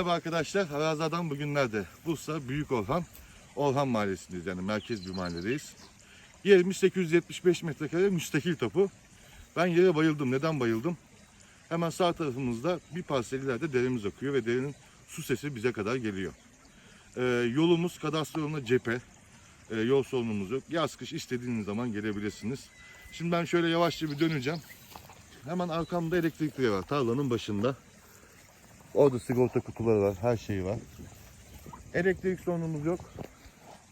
Merhaba arkadaşlar, Haraza'dan bugünlerde Bursa Büyük Orhan, Orhan Mahallesi'ndeyiz yani merkez bir mahalledeyiz. Yerimiz 875 metrekare müstakil tapu. Ben yere bayıldım. Neden bayıldım? Hemen sağ tarafımızda bir parsel ileride deremiz akıyor ve derenin su sesi bize kadar geliyor. Ee, yolumuz kadastro yoluna cephe. Ee, yol sorunumuz yok. Yaz kış istediğiniz zaman gelebilirsiniz. Şimdi ben şöyle yavaşça bir döneceğim. Hemen arkamda elektrikli var tarlanın başında. Orada sigorta kutuları var, her şeyi var. Elektrik sorunumuz yok.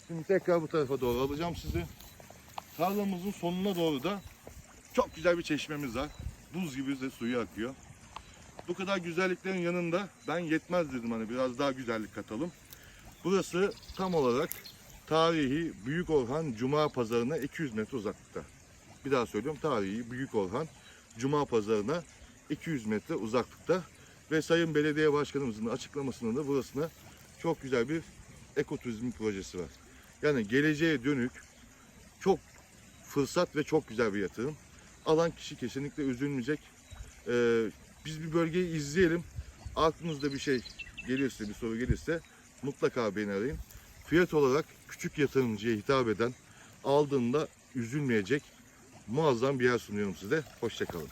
Şimdi tekrar bu tarafa doğru alacağım sizi. Tarlamızın sonuna doğru da çok güzel bir çeşmemiz var. Buz gibi de suyu akıyor. Bu kadar güzelliklerin yanında ben yetmez dedim hani biraz daha güzellik katalım. Burası tam olarak tarihi Büyük Orhan Cuma Pazarı'na 200 metre uzaklıkta. Bir daha söylüyorum tarihi Büyük Orhan Cuma Pazarı'na 200 metre uzaklıkta. Ve Sayın Belediye Başkanımızın açıklamasında da burasına çok güzel bir ekoturizm projesi var. Yani geleceğe dönük çok fırsat ve çok güzel bir yatırım. Alan kişi kesinlikle üzülmeyecek. Ee, biz bir bölgeyi izleyelim. Aklınızda bir şey gelirse, bir soru gelirse mutlaka beni arayın. Fiyat olarak küçük yatırımcıya hitap eden, aldığında üzülmeyecek muazzam bir yer sunuyorum size. Hoşçakalın.